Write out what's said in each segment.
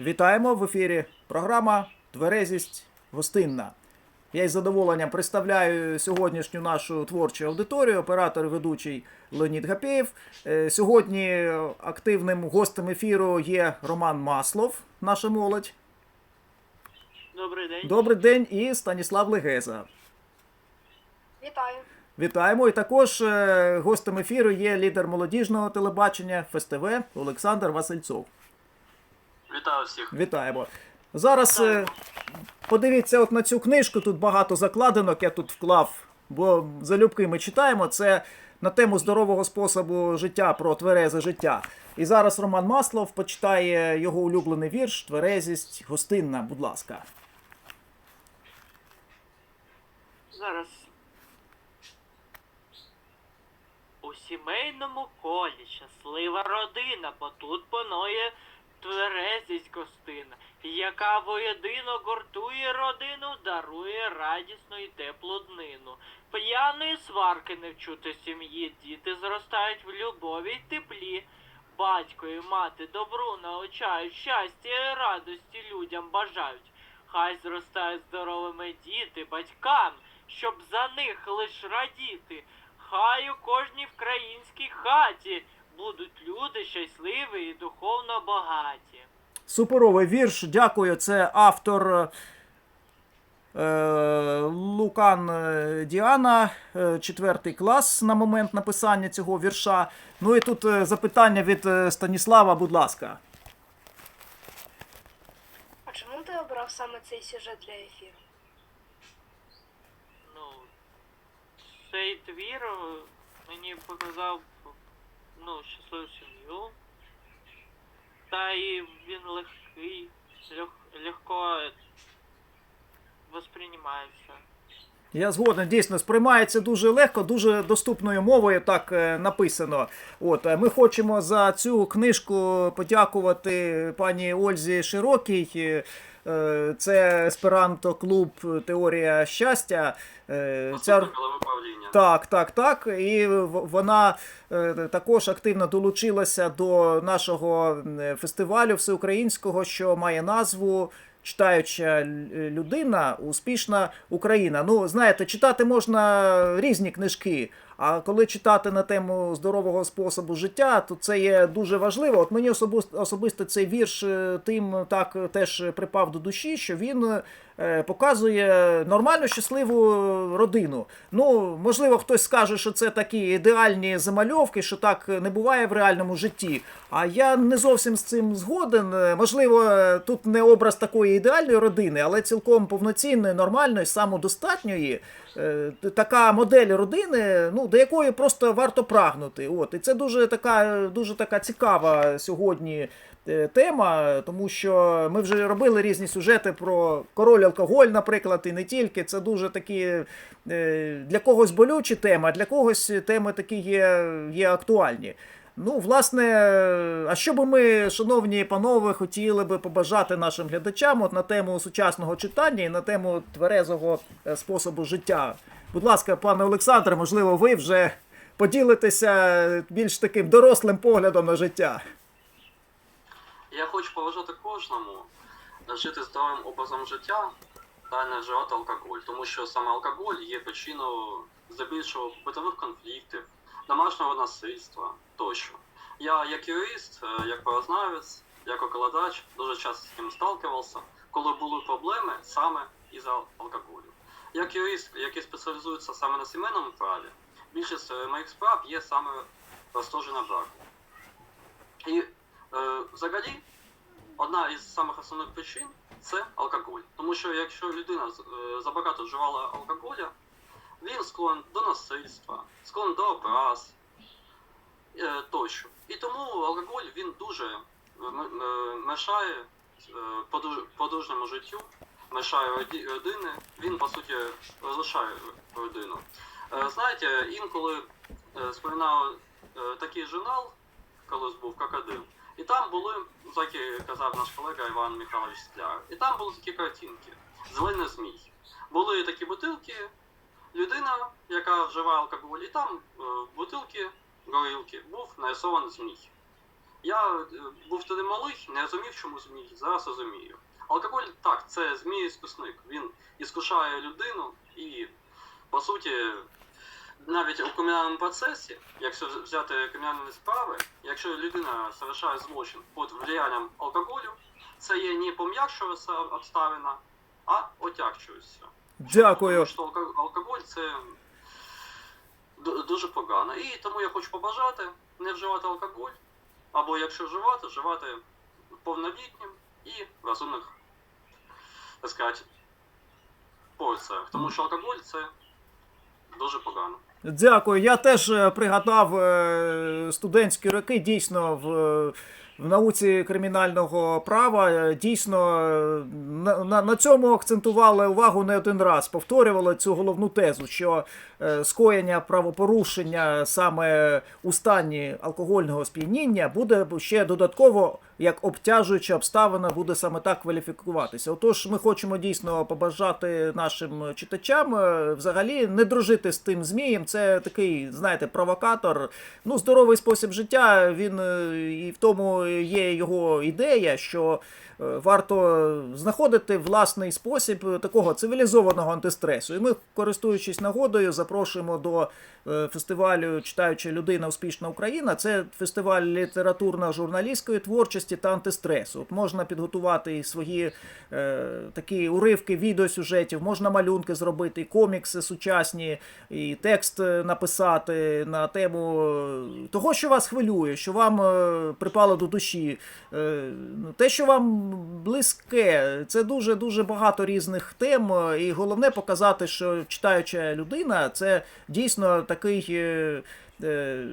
Вітаємо в ефірі. Програма Тверезість гостинна. Я із задоволенням представляю сьогоднішню нашу творчу аудиторію, оператор і ведучий Леонід Гапєєв. Е, Сьогодні активним гостем ефіру є Роман Маслов, наша молодь. Добрий день. Добрий день і Станіслав Легеза. Вітаю. Вітаємо. І також е, гостем ефіру є лідер молодіжного телебачення ФСТВ Олександр Васильцов. Вітаю всіх. Вітаємо. Зараз е, подивіться от на цю книжку. Тут багато закладинок. Я тут вклав, бо залюбки ми читаємо. Це на тему здорового способу життя про тверезе життя. І зараз Роман Маслов почитає його улюблений вірш Тверезість гостинна. Будь ласка. Зараз. У сімейному колі щаслива родина, бо тут панує тверезість гостина, яка воєдино гуртує родину, дарує радісну і теплу днину. П'яної сварки не вчути сім'ї, діти зростають в любові й теплі. Батько і мати добру научають, щастя і радості людям бажають. Хай зростають здоровими діти батькам, щоб за них лиш радіти. Хай у кожній вкраїнській хаті будуть люди щасливі і духовно багаті. Суперовий вірш. Дякую. Це автор е, Лукан е, Діана, е, четвертий клас на момент написання цього вірша. Ну і тут е, запитання від е, Станіслава, будь ласка. А чому ти обрав саме цей сюжет для ефіру? Ну, цей твір е, мені показав ну, щасливу сім'ю. Та і він легкий, лег, легко восприймається. Я згоден, дійсно сприймається дуже легко, дуже доступною мовою так е, написано. От е, ми хочемо за цю книжку подякувати пані Ользі Широкій. Е, Це есперанто клуб Теорія щастя. Е, Ця... Так, так, так. І вона е, також активно долучилася до нашого фестивалю всеукраїнського, що має назву. Читаюча людина, успішна Україна. Ну, знаєте, читати можна різні книжки. А коли читати на тему здорового способу життя, то це є дуже важливо. От мені особисто, особисто цей вірш е, тим так теж припав до душі, що він е, показує нормальну щасливу родину. Ну, можливо, хтось скаже, що це такі ідеальні замальовки, що так не буває в реальному житті. А я не зовсім з цим згоден. Е, Можливо, тут не образ такої ідеальної родини, але цілком повноцінної, нормальної, самодостатньої. Така модель родини, ну до якої просто варто прагнути. От і це дуже така, дуже така цікава сьогодні е, тема, тому що ми вже робили різні сюжети про король алкоголь, наприклад, і не тільки. Це дуже такі е, для когось болючі теми, а для когось теми такі є, є актуальні. Ну, власне, а що би ми, шановні панове, хотіли би побажати нашим глядачам от на тему сучасного читання і на тему тверезого е, способу життя? Будь ласка, пане Олександре, можливо, ви вже поділитеся більш таким дорослим поглядом на життя. Я хочу побажати кожному жити здоровим образом життя та не вживати алкоголь, тому що саме алкоголь є причиною здебільшого битових конфліктів, домашнього насильства тощо. Я як юрист, е, як правознавець, як окладач дуже часто з цим сталкивався, коли були проблеми саме із-за алкоголю. Як юрист, який спеціалізується саме на сімейному праві, більшість е, моїх справ є саме розтожена браку. І е, взагалі, одна із самих основних причин це алкоголь. Тому що якщо людина е, забагато вживала алкоголя, він склон до насильства, склон до образ е, тощо. І тому алкоголь він дуже е, мешає подру- подружньому життю, мешає родини, він по суті розрушає родину. Е, Знаєте, інколи е, споминав е, такий журнал, колись був крокодил. І там були, як і казав наш колега Іван Михайлович Скляр, і там були такі картинки. Зелений змій. Були такі бутилки, людина, яка вживає алкоголь, і там бутилки горілки був нарисований змій. Я був тоді малий, не розумів, чому змій, зараз розумію. Алкоголь так, це змій-іскусник. Він іскушає людину і, по суті, навіть у кримінальному процесі, якщо взяти кримінальні справи, якщо людина совершає злочин під влиянням алкоголю, це є не пом'якшується обставина, а отягчується. Дякую. Тому що алкоголь це дуже погано. І тому я хочу побажати не вживати алкоголь, або якщо вживати, вживати повнолітнім і в розумних, так сказати, порціях. Тому що алкоголь це дуже погано. Дякую. Я теж е, пригадав е, студентські роки. Дійсно, в, в науці кримінального права е, дійсно е, на, на, на цьому акцентували увагу не один раз. Повторювали цю головну тезу, що е, скоєння правопорушення саме у стані алкогольного сп'яніння буде ще додатково як обтяжуюча обставина буде саме так кваліфікуватися. Отож, ми хочемо дійсно побажати нашим читачам взагалі не дружити з тим змієм. Це такий, знаєте, провокатор. Ну, здоровий спосіб життя. Він і в тому є його ідея, що е, варто знаходити власний спосіб такого цивілізованого антистресу. І ми, користуючись нагодою, запрошуємо до е, фестивалю Читаюча людина Успішна Україна. Це фестиваль літературно-журналістської творчості та антистресу. От можна підготувати і свої е, такі уривки відеосюжетів, можна малюнки зробити, і комікси сучасні, і текст е, написати на тему того, що вас хвилює, що вам припало до душі. Е, ну, те, що вам близьке, це дуже дуже багато різних тем. І головне показати, що читаюча людина це дійсно такий. е, е,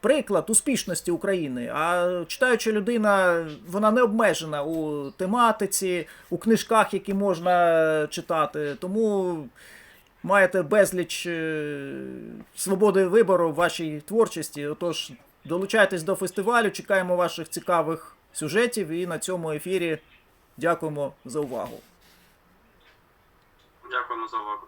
Приклад успішності України. А читаюча людина, вона не обмежена у тематиці, у книжках, які можна читати. Тому маєте безліч свободи вибору в вашій творчості. Отож, долучайтесь до фестивалю, чекаємо ваших цікавих сюжетів і на цьому ефірі дякуємо за увагу. Дякуємо за увагу.